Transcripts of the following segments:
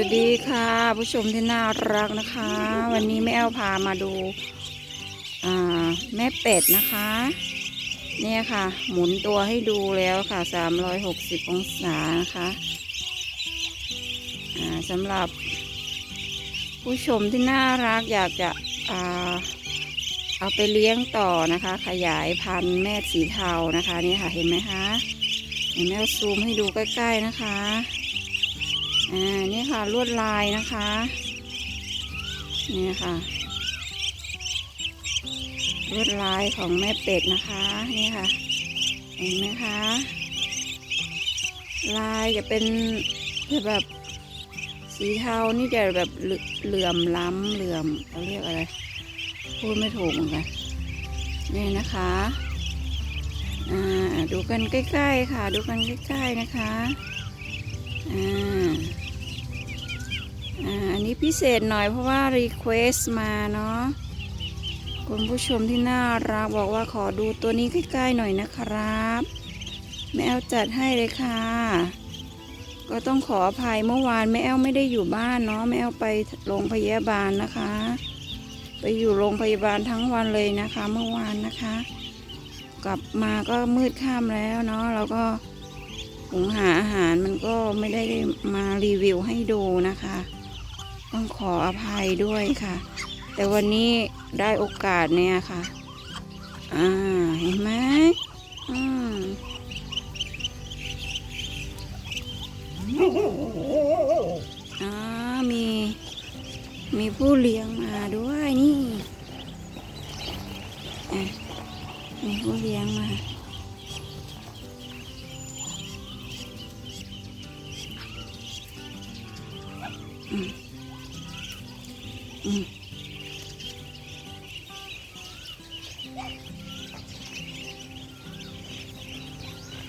วัสดีค่ะ ผู้ชมที่น่ารักนะคะ วันนี้แม่แอลพามาดูแม่เป็ดนะคะ เนี่ยค่ะ หมุนตัวให้ดูแล้วค่ะ 360 องศานะคะสำหรับ ผู้ชมที่น่ารักอยากจะอาเอาไปเลี้ยงต่อนะคะ ขยายพันธุ์แม่สีเทานะคะนี่ค่ะเห็นไหมคะเห็นแม่ซูมให้ดูใกล้ ๆนะคะ อ่า นี่ค่ะลวดลายนะคะ นี่ค่ะ ลวดลายของแม่เป็ดนะคะ นี่ค่ะ เห็นไหมคะ ลายจะเป็นจะแบบสีเทานี่จะแบบเหลื่อมล้ำเหลื่อมเขาเรียกอะไร พูดไม่ถูกเหมือนกันนี่นะคะดูกันใกล้ ๆ ค่ะ ดูกันใกล้ ๆ นะคะ อ่าอันนี้พิเศษหน่อยเพราะว่ารีเควสมาเนาะคุณผู้ชมที่น่ารักบอกว่าขอดูตัวนี้ใกล้ๆหน่อยนะครับแม่แอลจัดให้เลยค่ะ ก็ต้องขออภัยเมื่อวานแม่แอลไม่ได้อยู่บ้านเนาะแม่แอลไปโรงพยาบาลนะคะ ไปอยู่โรงพยาบาลทั้งวันเลยนะคะ เมื่อวานนะคะ กลับมาก็มืดค่ำแล้วเนาะเราก็ หุงหาอาหารมันก็ไม่ได้มารีวิวให้ดูนะคะ ต้องขออภัยด้วยค่ะ แต่วันนี้ได้โอกาสเนี่ยค่ะ อ่าเห็นไหมอืมอ่ามี มีผู้เลี้ยงมาด้วยนี่อะมีผู้เลี้ยงมา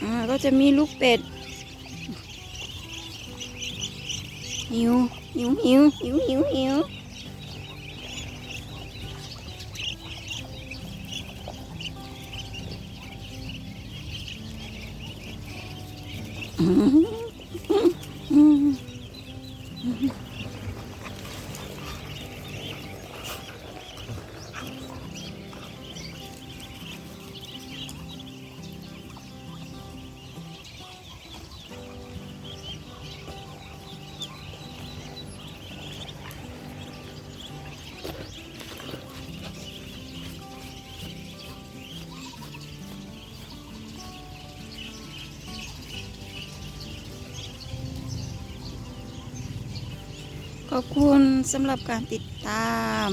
อ่าก็จะมีลูกเป็ด หิว หิวหิวหิวหิวหิวอืมอืม ขอบคุณสำหรับการติดตาม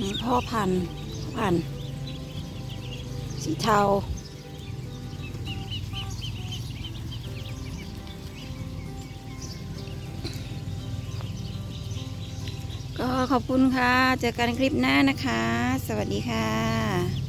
นี่พ่อพันธุ์พ่อพันธุ์สีเทา ก็ขอบคุณค่ะ เจอกันคลิปหน้านะคะ สวัสดีค่ะ